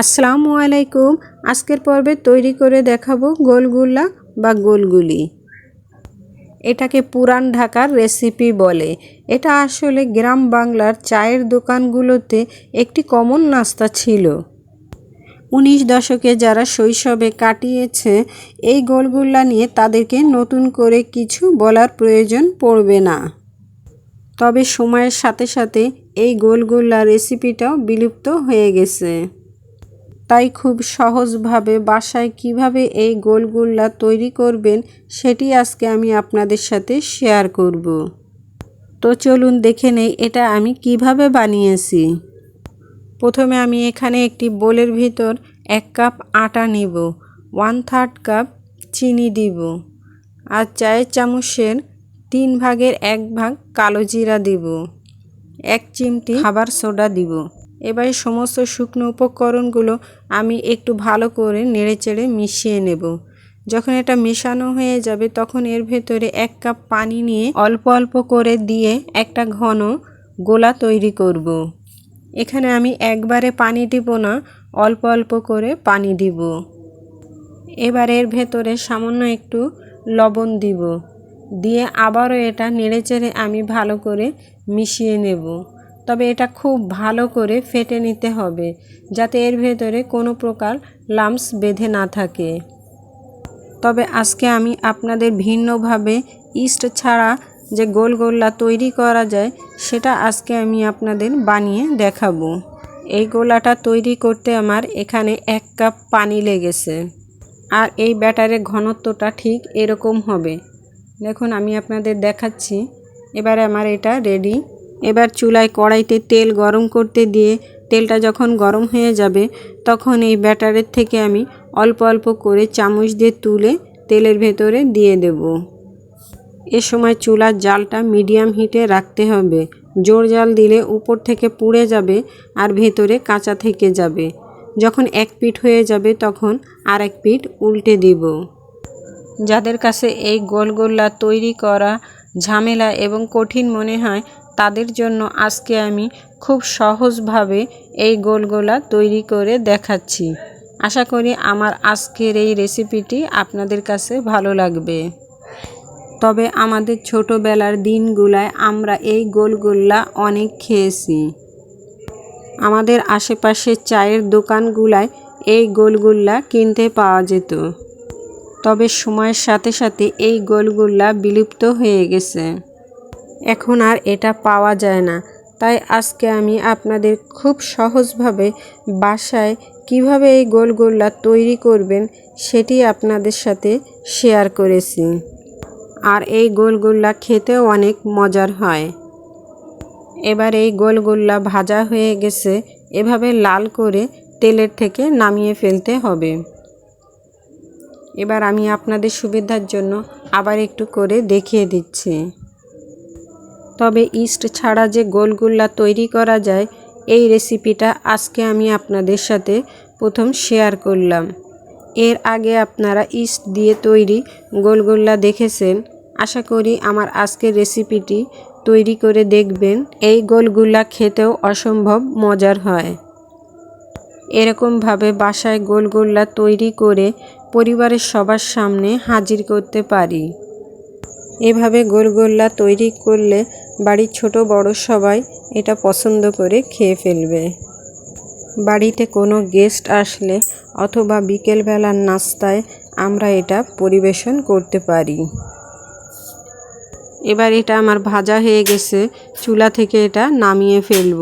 আসসালামু আলাইকুম। আজকের পর্বে তৈরি করে দেখাবো গোলগুলা বা গোলগুলি। এটাকে পুরান ঢাকার রেসিপি বলে। এটা আসলে গ্রাম বাংলার চায়ের দোকানগুলোতে একটি কমন নাস্তা ছিল। উনিশ দশকে যারা শৈশবে কাটিয়েছে, এই গোলগুল্লা নিয়ে তাদেরকে নতুন করে কিছু বলার প্রয়োজন পড়বে না। তবে সময়ের সাথে সাথে এই গোলগোল্লা রেসিপিটাও বিলুপ্ত হয়ে গেছে। তাই খুব সহজভাবে বাসায় কীভাবে এই গোলগোল্লা তৈরি করবেন সেটি আজকে আমি আপনাদের সাথে শেয়ার করব। তো চলুন দেখে নেই এটা আমি কীভাবে বানিয়েছি। প্রথমে আমি এখানে একটি বোলের ভিতর এক কাপ আটা নিব, ওয়ান থার্ড কাপ চিনি দিব, আর চায়ের চামচের তিন ভাগের এক ভাগ কালো জিরা দিব, এক চিমটি খাবার সোডা দিব। এবারে সমস্ত শুকনো উপকরণগুলো আমি একটু ভালো করে নেড়েচেড়ে মিশিয়ে নেব। যখন এটা মেশানো হয়ে যাবে, তখন এর ভেতরে এক কাপ পানি নিয়ে অল্প অল্প করে দিয়ে একটা ঘন গোলা তৈরি করব। এখানে আমি একবারে পানি দিব না, অল্প অল্প করে পানি দিব। এবার এর ভেতরে সামান্য একটু লবণ দিব। দিয়ে আবারও এটা নেড়েচেড়ে আমি ভালো করে মিশিয়ে নেব। তবে এটা খুব ভালো করে ফেটে নিতে হবে, যাতে এর ভেতরে কোনো প্রকার লামস বেঁধে না থাকে। তবে আজকে আমি আপনাদের ভিন্নভাবে ইস্ট ছাড়া যে গোল গোল্লা তৈরি করা যায়, সেটা আজকে আমি আপনাদের বানিয়ে দেখাবো। এই গোলাটা তৈরি করতে আমার এখানে এক কাপ পানি লেগেছে। আর এই ব্যাটারের ঘনত্বটা ঠিক এরকম হবে। দেখুন, আমি আপনাদের দেখাচ্ছি। এবারে আমার এটা রেডি এবার চুলায় কড়াইতে তেল গরম করতে দিয়ে তেলটা যখন গরম হয়ে যাবে, তখন এই ব্যাটারের থেকে আমি অল্প অল্প করে চামচ দিয়ে তুলে তেলের ভেতরে দিয়ে দেব। এ সময় চুলার জালটা মিডিয়াম হিটে রাখতে হবে। জোর জাল দিলে উপর থেকে পুড়ে যাবে আর ভেতরে কাঁচা থেকে যাবে। যখন এক পিঠ হয়ে যাবে, তখন আর এক পিঠ উল্টে দিব। যাদের কাছে এই গোলগোল্লা তৈরি করা ঝামেলা এবং কঠিন মনে হয় তাদের জন্য আজকে আমি খুব সহজভাবে এই গোলগোলা তৈরি করে দেখাচ্ছি। আশা করি আমার আজকের এই রেসিপিটি আপনাদের কাছে ভালো লাগবে। তবে আমাদের ছোটোবেলার দিনগুলায় আমরা এই গোলগোল্লা অনেক খেয়েছি। আমাদের আশেপাশে চায়ের দোকানগুলায় এই গোলগোল্লা কিনতে পাওয়া যেত। তবে সময়ের সাথে সাথে এই গোলগোল্লা বিলুপ্ত হয়ে গেছে। এখন আর এটা পাওয়া যায় না। তাই আজকে আমি আপনাদের খুব সহজভাবে বাসায় কীভাবে এই গোলগোল্লা তৈরি করবেন সেটি আপনাদের সাথে শেয়ার করেছি। আর এই গোলগোল্লা খেতেও অনেক মজার হয়। এবার এই গোলগোল্লা ভাজা হয়ে গেছে, এভাবে লাল করে তেলের থেকে নামিয়ে ফেলতে হবে। এবার আমি আপনাদের সুবিধার জন্য আবার একটু করে দেখিয়ে দিচ্ছি। তবে ইস্ট ছাড়া যে গোলগুল্লা তৈরি করা যায়, এই রেসিপিটা আজকে আমি আপনাদের সাথে প্রথম শেয়ার করলাম। এর আগে আপনারা ইস্ট দিয়ে তৈরি গোলগোল্লা দেখেছেন? আশা করি আমার আজকের রেসিপিটি তৈরি করে দেখবেন। এই গোলগুল্লা খেতেও অসম্ভব মজার হয়। এরকমভাবে বাসায় গোলগোল্লা তৈরি করে পরিবারের সবার সামনে হাজির করতে পারি। এভাবে গোলগোল্লা তৈরি করলে বাড়ির ছোট বড় সবাই এটা পছন্দ করে খেয়ে ফেলবে। বাড়িতে কোনো গেস্ট আসলে অথবা বিকেলবেলার নাস্তায় আমরা এটা পরিবেশন করতে পারি। এবার এটা আমার ভাজা হয়ে গেছে, চুলা থেকে এটা নামিয়ে ফেলব।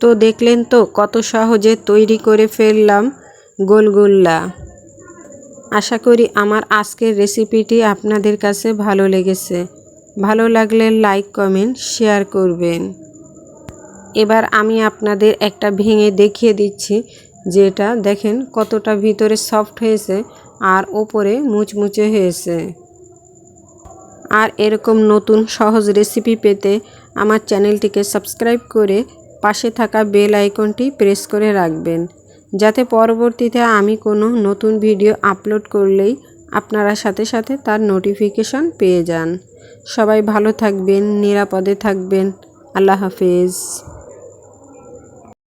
তো দেখলেন তো কত সহজে তৈরি করে ফেললাম গোলগোল্লা। আশা করি আমার আজকের রেসিপিটি আপনাদের কাছে ভালো লেগেছে। ভালো লাগলে লাইক কমেন্ট শেয়ার করবেন। এবার আমি আপনাদের একটা ভেঙে দেখিয়ে দিচ্ছি, যেটা দেখেন কতটা ভিতরে সফট হয়েছে আর ওপরে মুচমুচে হয়েছে। আর এরকম নতুন সহজ রেসিপি পেতে আমার চ্যানেলটিকে সাবস্ক্রাইব করে পাশে থাকা বেল আইকনটি প্রেস করে রাখবেন, যাতে পরবর্তীতে আমি কোনো নতুন ভিডিও আপলোড করলেই আপনারা সাথে সাথে তার নোটিফিকেশন পেয়ে যান। সবাই ভালো থাকবেন নিরাপদে থাকবেন। আল্লাহ হাফেজ।